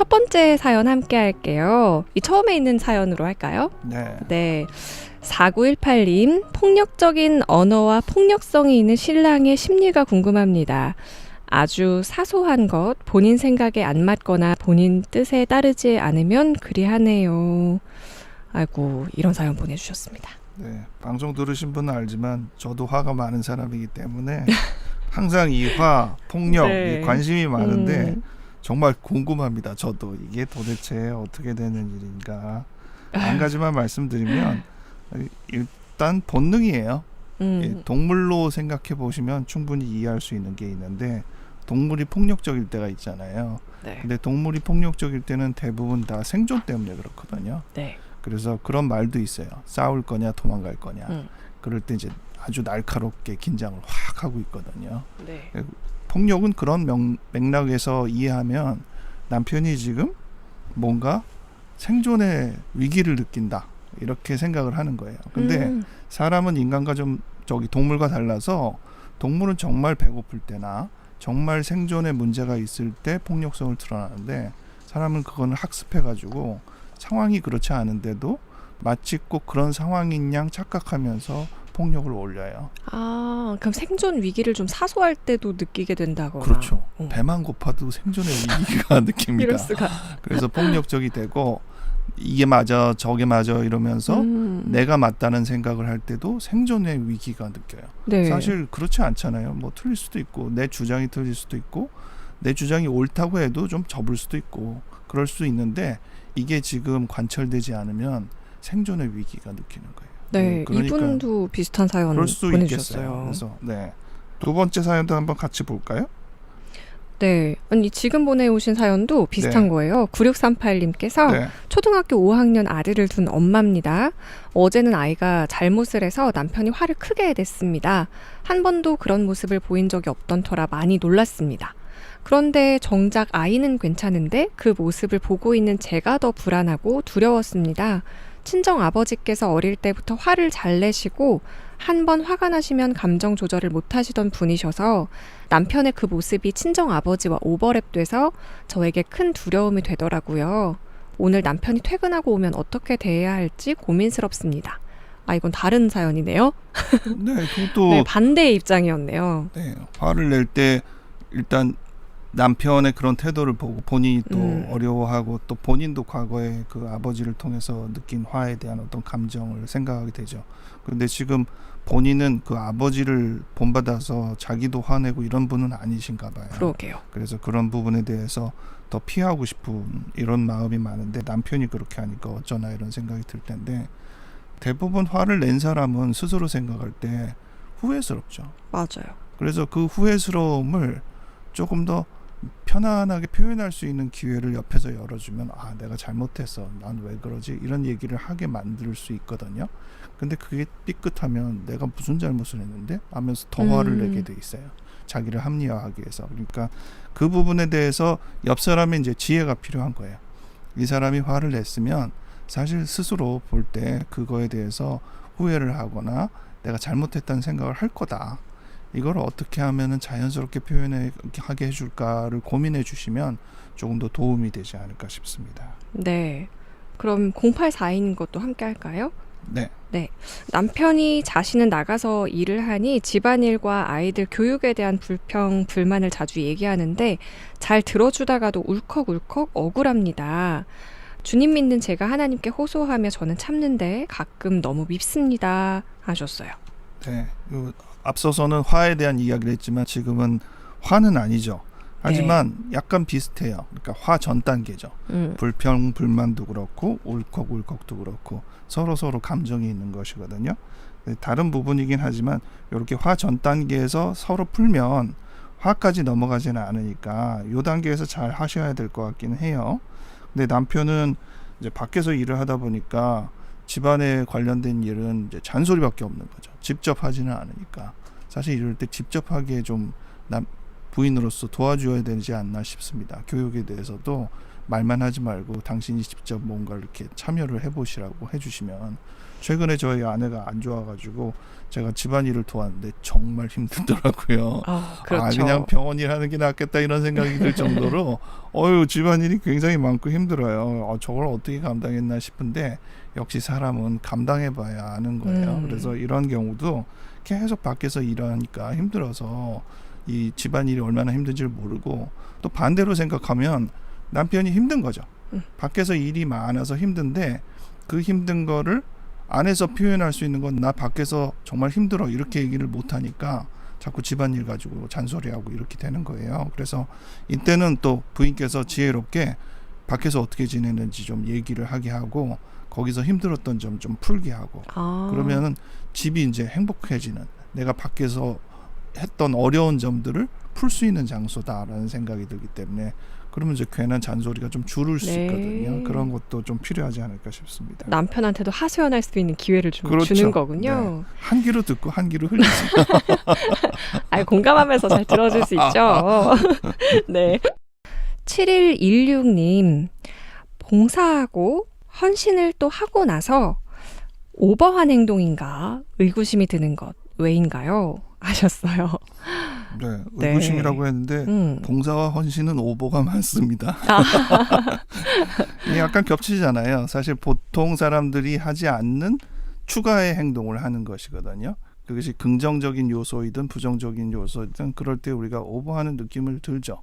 첫 번째 사연 함께 할게요. 이 처음에 있는 사연으로 할까요? 네. 네. 4918님, 폭력적인 언어와 폭력성이 있는 신랑의 심리가 궁금합니다. 아주 사소한 것, 본인 생각에 안 맞거나 본인 뜻에 따르지 않으면 그리하네요. 아이고, 이런 사연 보내주셨습니다. 네. 방송 들으신 분은 알지만 저도 화가 많은 사람이기 때문에 항상 이 화, 폭력, 네. 이 관심이 많은데 음, 정말 궁금합니다. 저도 이게 도대체 어떻게 되는 일인가. 한 가지만 말씀드리면 일단 본능이에요. 음, 예, 동물로 생각해 보시면 충분히 이해할 수 있는 게 있는데 동물이 폭력적일 때가 있잖아요. 네. 근데 동물이 폭력적일 때는 대부분 다 생존 때문에 그렇거든요. 네. 그래서 그런 말도 있어요. 싸울 거냐 도망갈 거냐. 음. 그럴 때 이제 아주 날카롭게 긴장을 확 하고 있거든요. 네. 폭력은 그런 명, 맥락에서 이해하면 남편이 지금 뭔가 생존의 위기를 느낀다. 이렇게 생각을 하는 거예요. 근데 음, 사람은 인간과 좀 저기 동물과 달라서 동물은 정말 배고플 때나 정말 생존에 문제가 있을 때 폭력성을 드러나는데 사람은 그거는 학습해 가지고 상황이 그렇지 않은데도 마치 꼭 그런 상황인 양 착각하면서 폭력을 올려요. 아, 그럼 생존 위기를 좀 사소할 때도 느끼게 된다거나. 그렇죠. 어. 배만 고파도 생존의 위기가 느낍니다. 그래서 폭력적이 되고 이게 맞아 저게 맞아 이러면서 음, 내가 맞다는 생각을 할 때도 생존의 위기가 느껴요. 네. 사실 그렇지 않잖아요. 뭐 틀릴 수도 있고 내 주장이 틀릴 수도 있고 내 주장이 옳다고 해도 좀 접을 수도 있고 그럴 수 있는데 이게 지금 관철되지 않으면 생존의 위기가 느끼는 거예요. 네, 그러니까 이분도 비슷한 사연 그럴 수 보내주셨어요. 있겠어요. 그래서 네. 두 번째 사연도 한번 같이 볼까요? 네, 아니 지금 보내오신 사연도 비슷한 네. 거예요. 9638님께서 네. 초등학교 5학년 아들을 둔 엄마입니다. 어제는 아이가 잘못을 해서 남편이 화를 크게 냈습니다. 한 번도 그런 모습을 보인 적이 없던 터라 많이 놀랐습니다. 그런데 정작 아이는 괜찮은데 그 모습을 보고 있는 제가 더 불안하고 두려웠습니다. 친정 아버지께서 어릴 때부터 화를 잘 내시고 한 번 화가 나시면 감정 조절을 못 하시던 분이셔서 남편의 그 모습이 친정 아버지와 오버랩돼서 저에게 큰 두려움이 되더라고요. 오늘 남편이 퇴근하고 오면 어떻게 대해야 할지 고민스럽습니다. 아, 이건 다른 사연이네요. 네, 그것도 네, 반대의 입장이었네요. 네, 화를 낼 때 일단 남편의 그런 태도를 보고 본인이 또 음. 어려워하고 또 본인도 과거에 그 아버지를 통해서 느낀 화에 대한 어떤 감정을 생각하게 되죠. 그런데 지금 본인은 그 아버지를 본받아서 자기도 화내고 이런 분은 아니신가 봐요. 그러게요. 그래서 그런 부분에 대해서 더 피하고 싶은 이런 마음이 많은데 남편이 그렇게 하니까 어쩌나 이런 생각이 들 텐데 대부분 화를 낸 사람은 스스로 생각할 때 후회스럽죠. 맞아요. 그래서 그 후회스러움을 조금 더 편안하게 표현할 수 있는 기회를 옆에서 열어주면 아 내가 잘못했어 난 왜 그러지? 이런 얘기를 하게 만들 수 있거든요. 근데 그게 삐끗하면 내가 무슨 잘못을 했는데? 하면서 더 화를 음. 내게 돼 있어요. 자기를 합리화하기 위해서. 그러니까 그 부분에 대해서 옆 사람의 이제 지혜가 필요한 거예요. 이 사람이 화를 냈으면 사실 스스로 볼 때 그거에 대해서 후회를 하거나 내가 잘못했다는 생각을 할 거다 이걸 어떻게 하면은 자연스럽게 표현하게 해줄까를 고민해 주시면 조금 더 도움이 되지 않을까 싶습니다. 네. 그럼 0842님 것도 함께 할까요? 네, 남편이 자신은 나가서 일을 하니 집안일과 아이들 교육에 대한 불평, 불만을 자주 얘기하는데 잘 들어주다가도 울컥울컥 억울합니다. 주님 믿는 제가 하나님께 호소하며 저는 참는데 가끔 너무 밉습니다. 하셨어요. 네. 요 앞서서는 화에 대한 이야기를 했지만 지금은 화는 아니죠. 하지만 약간 비슷해요. 그러니까 화 전 단계죠. 음, 불평, 불만도 그렇고 울컥 울컥도 그렇고 서로 서로 감정이 있는 것이거든요. 네, 다른 부분이긴 하지만 이렇게 화 전 단계에서 서로 풀면 화까지 넘어가지는 않으니까 요 단계에서 잘 하셔야 될 것 같기는 해요. 근데 남편은 이제 밖에서 일을 하다 보니까 집안에 관련된 일은 이제 잔소리밖에 없는 거죠. 직접 하지는 않으니까 사실 이럴 때 직접 하기에 좀 남, 부인으로서 도와줘야 되지 않나 싶습니다. 교육에 대해서도 말만 하지 말고 당신이 직접 뭔가 이렇게 참여를 해보시라고 해주시면 최근에 저희 아내가 안 좋아가지고 제가 집안일을 도왔는데 정말 힘들더라고요. 아, 아 그렇죠. 그냥 병원 일 하는 게 낫겠다 이런 생각이 들 정도로 어유 집안일이 굉장히 많고 힘들어요. 어, 저걸 어떻게 감당했나 싶은데 역시 사람은 감당해봐야 아는 거예요. 음. 그래서 이런 경우도 계속 밖에서 일하니까 힘들어서 이 집안일이 얼마나 힘든지를 모르고 또 반대로 생각하면 남편이 힘든 거죠. 음. 밖에서 일이 많아서 힘든데 그 힘든 거를 안에서 표현할 수 있는 건 나 밖에서 정말 힘들어 이렇게 얘기를 못 하니까 자꾸 집안일 가지고 잔소리하고 이렇게 되는 거예요. 그래서 이때는 또 부인께서 지혜롭게 밖에서 어떻게 지내는지 좀 얘기를 하게 하고 거기서 힘들었던 점 좀 풀게 하고 아, 그러면은 집이 이제 행복해지는 내가 밖에서 했던 어려운 점들을 풀 수 있는 장소다라는 생각이 들기 때문에 그러면 이제 괜한 잔소리가 좀 줄을 수 네. 있거든요. 그런 것도 좀 필요하지 않을까 싶습니다. 남편한테도 하소연할 수 있는 기회를 좀 그렇죠. 주는 거군요. 한 귀로 듣고 한 귀로 흘리세요. 아, 공감하면서 잘 들어줄 수 있죠. 네. 7116님, 봉사하고 헌신을 또 하고 나서 오버한 행동인가 의구심이 드는 것 왜인가요? 하셨어요. 네, 네. 의구심이라고 했는데 음. 봉사와 헌신은 오보가 많습니다. 아. 약간 겹치잖아요. 사실 보통 사람들이 하지 않는 추가의 행동을 하는 것이거든요. 그것이 긍정적인 요소이든 부정적인 요소이든 그럴 때 우리가 오버하는 느낌을 들죠.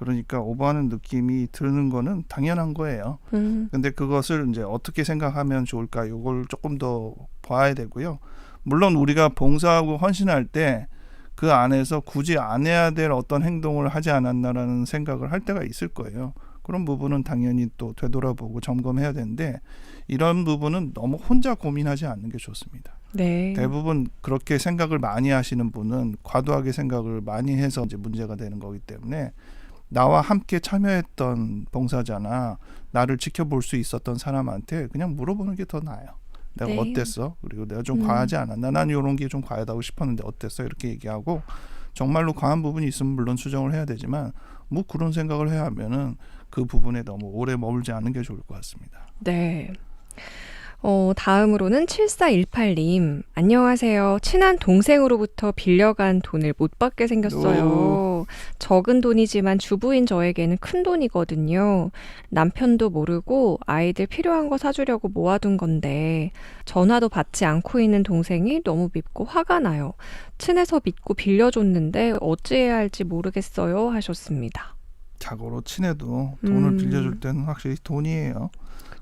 그러니까 오버하는 느낌이 드는 거는 당연한 거예요. 음. 근데 그것을 이제 어떻게 생각하면 좋을까? 이걸 조금 더 봐야 되고요. 물론 우리가 봉사하고 헌신할 때 그 안에서 굳이 안 해야 될 어떤 행동을 하지 않았나라는 생각을 할 때가 있을 거예요. 그런 부분은 당연히 또 되돌아보고 점검해야 되는데 이런 부분은 너무 혼자 고민하지 않는 게 좋습니다. 네. 대부분 그렇게 생각을 많이 하시는 분은 과도하게 생각을 많이 해서 이제 문제가 되는 거기 때문에 나와 함께 참여했던 봉사자나 나를 지켜볼 수 있었던 사람한테 그냥 물어보는 게 더 나아요. 내가 네. 어땠어? 그리고 내가 좀 음. 과하지 않았나? 난 이런 게 좀 과하다고 싶었는데 어땠어? 이렇게 얘기하고 정말로 과한 부분이 있으면 물론 수정을 해야 되지만 뭐 그런 생각을 해야 하면은 그 부분에 너무 오래 머물지 않는 게 좋을 것 같습니다. 네. 어, 다음으로는 7418님. 안녕하세요. 친한 동생으로부터 빌려간 돈을 못 받게 생겼어요. 적은 돈이지만 주부인 저에게는 큰 돈이거든요. 남편도 모르고 아이들 필요한 거 사주려고 모아둔 건데, 전화도 받지 않고 있는 동생이 너무 밉고 화가 나요. 친해서 믿고 빌려줬는데 어찌해야 할지 모르겠어요. 하셨습니다. 자고로 친해도 돈을 음. 빌려줄 때는 확실히 돈이에요.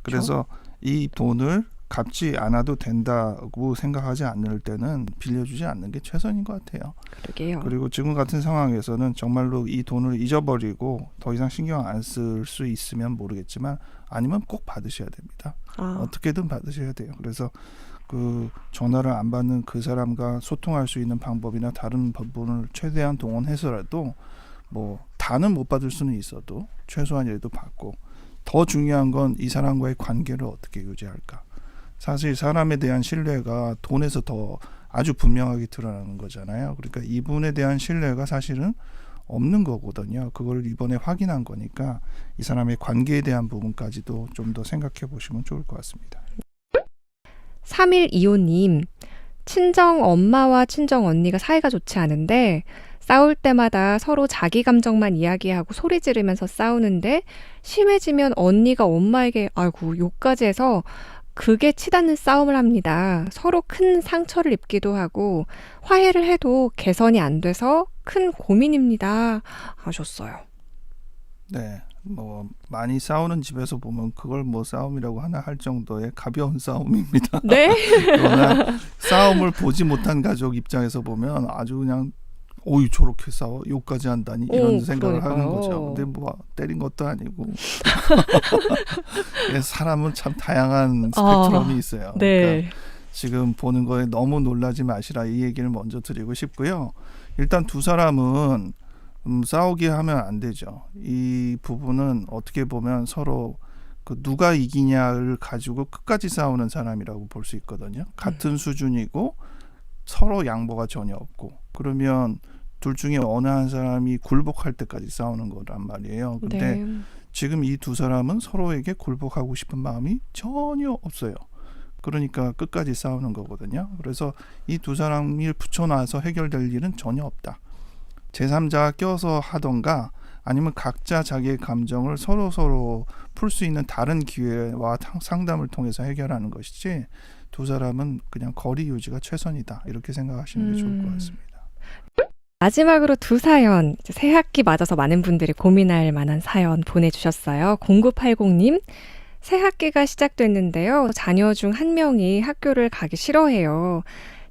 그래서 이 돈을 갚지 않아도 된다고 생각하지 않을 때는 빌려주지 않는 게 최선인 것 같아요. 그러게요. 그리고 지금 같은 상황에서는 정말로 이 돈을 잊어버리고 더 이상 신경 안 쓸 수 있으면 모르겠지만 아니면 꼭 받으셔야 됩니다. 아, 어떻게든 받으셔야 돼요. 그래서 그 전화를 안 받는 그 사람과 소통할 수 있는 방법이나 다른 부분을 최대한 동원해서라도 뭐 다는 못 받을 수는 있어도 최소한 이라도 받고 더 중요한 건 이 사람과의 관계를 어떻게 유지할까. 사실 사람에 대한 신뢰가 돈에서 더 아주 분명하게 드러나는 거잖아요. 그러니까 이분에 대한 신뢰가 사실은 없는 거거든요. 그걸 이번에 확인한 거니까 이 사람의 관계에 대한 부분까지도 좀 더 생각해 보시면 좋을 것 같습니다. 3125님, 친정 엄마와 친정 언니가 사이가 좋지 않은데, 싸울 때마다 서로 자기 감정만 이야기하고 소리 지르면서 싸우는데, 심해지면 언니가 엄마에게, 아이고, 욕까지 해서, 그게 치닫는 싸움을 합니다. 서로 큰 상처를 입기도 하고, 화해를 해도 개선이 안 돼서 큰 고민입니다. 하셨어요. 네. 뭐 많이 싸우는 집에서 보면 그걸 뭐 싸움이라고 하나 할 정도의 가벼운 싸움입니다. 네? 그러나 싸움을 보지 못한 가족 입장에서 보면 아주 그냥 오이 저렇게 싸워 욕까지 한다니 이런 오, 생각을 하는 그러니까요. 거죠. 근데 뭐 때린 것도 아니고 예, 사람은 참 다양한 아, 스펙트럼이 있어요. 그러니까 네. 지금 보는 거에 너무 놀라지 마시라 이 얘기를 먼저 드리고 싶고요. 일단 두 사람은 음, 싸우게 하면 안 되죠. 이 부분은 어떻게 보면 서로 그 누가 이기냐를 가지고 끝까지 싸우는 사람이라고 볼 수 있거든요. 같은 수준이고 서로 양보가 전혀 없고 그러면 둘 중에 어느 한 사람이 굴복할 때까지 싸우는 거란 말이에요. 근데 네. 지금 이 두 사람은 서로에게 굴복하고 싶은 마음이 전혀 없어요. 그러니까 끝까지 싸우는 거거든요. 그래서 이 두 사람이 붙여놔서 해결될 일은 전혀 없다. 제3자가 껴서 하던가 아니면 각자 자기의 감정을 서로 서로 풀 수 있는 다른 기회와 탕- 상담을 통해서 해결하는 것이지 두 사람은 그냥 거리 유지가 최선이다 이렇게 생각하시는 게 좋을 것 음. 같습니다. 마지막으로 두 사연, 새 학기 맞아서 많은 분들이 고민할 만한 사연 보내주셨어요. 0980님, 새 학기가 시작됐는데요. 자녀 중 한 명이 학교를 가기 싫어해요.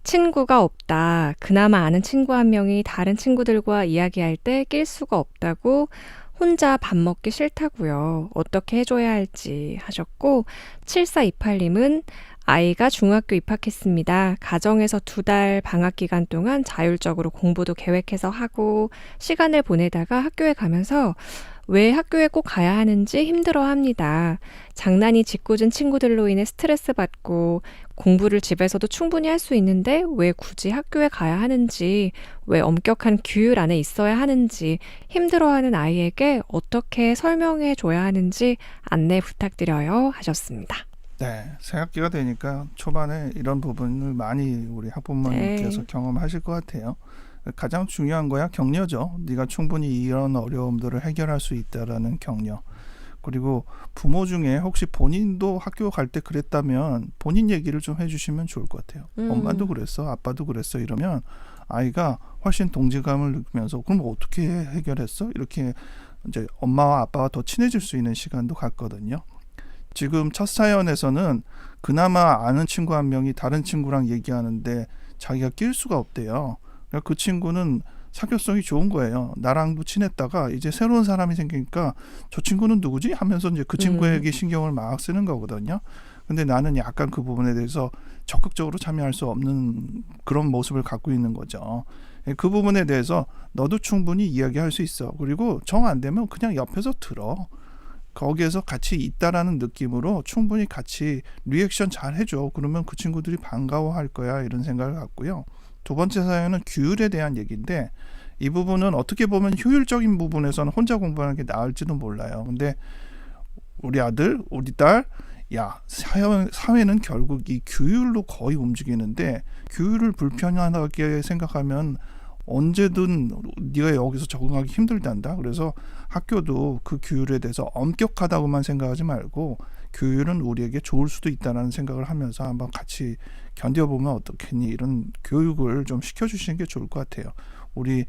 친구가 없다. 그나마 아는 친구 한 명이 다른 친구들과 이야기할 때 낄 수가 없다고 혼자 밥 먹기 싫다고요. 어떻게 해줘야 할지 하셨고, 7428님은 아이가 중학교 입학했습니다. 가정에서 두 달 방학 기간 동안 자율적으로 공부도 계획해서 하고 시간을 보내다가 학교에 가면서 왜 학교에 꼭 가야 하는지 힘들어 합니다. 장난이 짓궂은 친구들로 인해 스트레스 받고 공부를 집에서도 충분히 할 수 있는데 왜 굳이 학교에 가야 하는지, 왜 엄격한 규율 안에 있어야 하는지 힘들어하는 아이에게 어떻게 설명해 줘야 하는지 안내 부탁드려요 하셨습니다. 네, 새 학기가 되니까 초반에 이런 부분을 많이 우리 학부모님께서 네. 경험하실 것 같아요. 가장 중요한 거야 격려죠. 네가 충분히 이런 어려움들을 해결할 수 있다라는 격려. 그리고 부모 중에 혹시 본인도 학교 갈 때 그랬다면 본인 얘기를 좀 해주시면 좋을 것 같아요. 음. 엄마도 그랬어, 아빠도 그랬어 이러면 아이가 훨씬 동질감을 느끼면서 그럼 어떻게 해결했어? 이렇게 이제 엄마와 아빠와 더 친해질 수 있는 시간도 갖거든요. 지금 첫 사연에서는 그나마 아는 친구 한 명이 다른 친구랑 얘기하는데 자기가 낄 수가 없대요. 그러니까 그 친구는 사교성이 좋은 거예요. 나랑도 친했다가 이제 새로운 사람이 생기니까 저 친구는 누구지? 하면서 이제 그 친구에게 신경을 막 쓰는 거거든요. 근데 나는 약간 그 부분에 대해서 적극적으로 참여할 수 없는 그런 모습을 갖고 있는 거죠. 예, 그 부분에 대해서 너도 충분히 이야기할 수 있어. 그리고 정 안 되면 그냥 옆에서 들어. 거기에서 같이 있다라는 느낌으로 충분히 같이 리액션 잘 해줘. 그러면 그 친구들이 반가워할 거야. 이런 생각을 갖고요. 두 번째 사연은 규율에 대한 얘기인데 이 부분은 어떻게 보면 효율적인 부분에서는 혼자 공부하는 게 나을지도 몰라요. 근데 우리 아들, 우리 딸, 야 사회, 사회는 결국 이 규율로 거의 움직이는데 규율을 불편하게 생각하면 언제든 네가 여기서 적응하기 힘들단다. 그래서 학교도 그 규율에 대해서 엄격하다고만 생각하지 말고 규율은 우리에게 좋을 수도 있다는 생각을 하면서 한번 같이 견뎌보면 어떻겠니 이런 교육을 좀 시켜주시는 게 좋을 것 같아요. 우리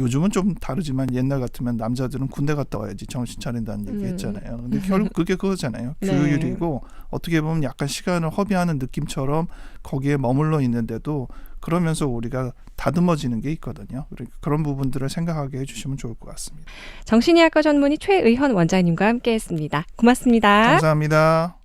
요즘은 좀 다르지만 옛날 같으면 남자들은 군대 갔다 와야지 정신 차린다는 얘기 음. 했잖아요. 근데 결국 그게 그거잖아요. 네. 규율이고 어떻게 보면 약간 시간을 허비하는 느낌처럼 거기에 머물러 있는데도 그러면서 우리가 다듬어지는 게 있거든요. 그러니까 그런 부분들을 생각하게 해주시면 좋을 것 같습니다. 정신의학과 전문의 최의현 원장님과 함께했습니다. 고맙습니다. 감사합니다.